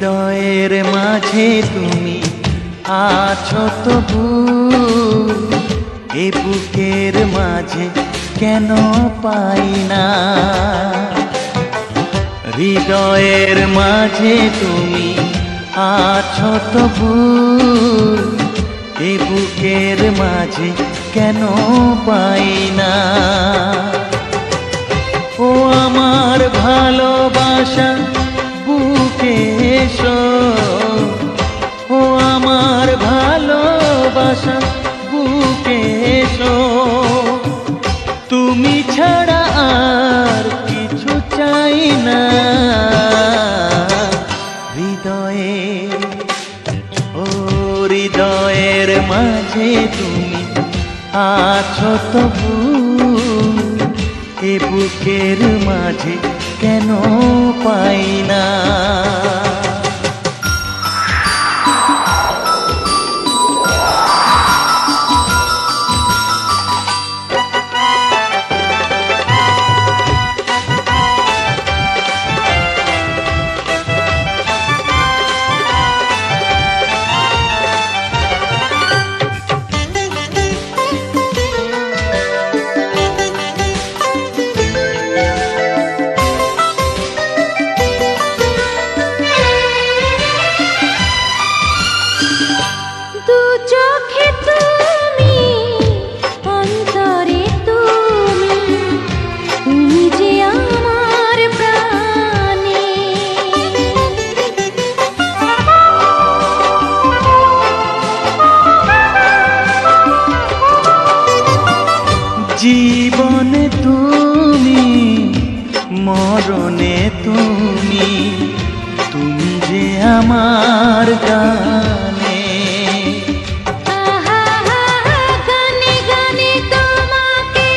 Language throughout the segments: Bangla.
হৃদয়ের মাঝে তুমি আছো তবু এ বুকের মাঝে কেন পাই না? হৃদয়ের মাঝে তুমি আছো তবু এ বুকের মাঝে কেন পাই না? ও আমার ভালোবাসা এসো। ও আমার ভালোবাসা, বুকে এসো। তুমি ছাড়া আর কিছু চাই না। হৃদয়ে, ও হৃদয়ের মাঝে তুমি আছো তবু। এ বুকের মাঝে কেন পাই না? মরণে তুমি তুমি যে আমার গানে। গানে গানে তোমাকে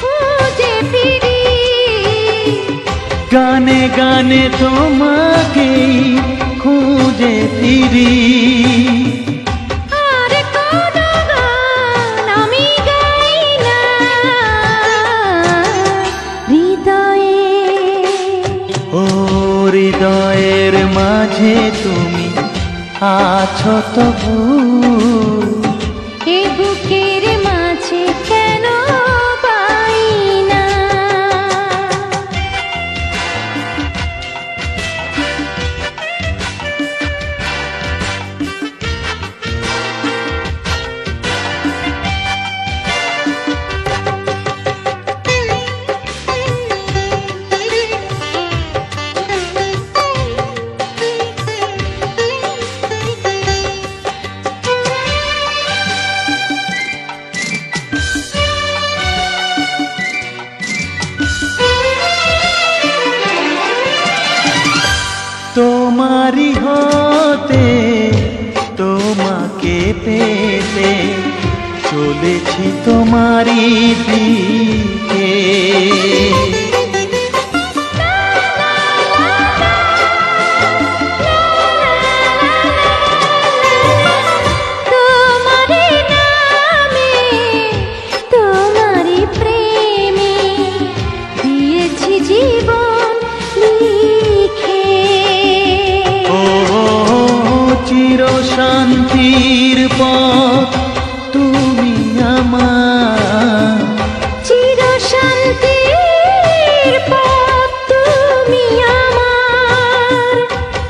খুঁজে ফিরি। গানে গানে তোমাকেই মাঝে তুমি আছো তবু। তোমারই হতে তোমাকে পেতে চলেছি তোমারই দিকে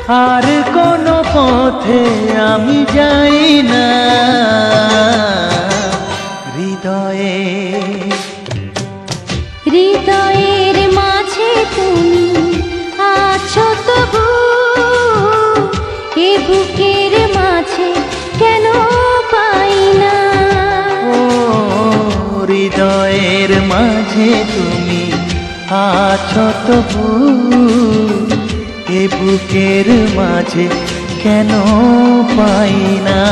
আর কোন পথে আমি যাই না। হৃদয়ে হৃদয়ের মাঝে তুমি আছো তবু এ বুকের মাঝে কেন পাই না? ও হৃদয়ের মাঝে তুমি আছো তবু বুকের মাঝে কেন পাই না?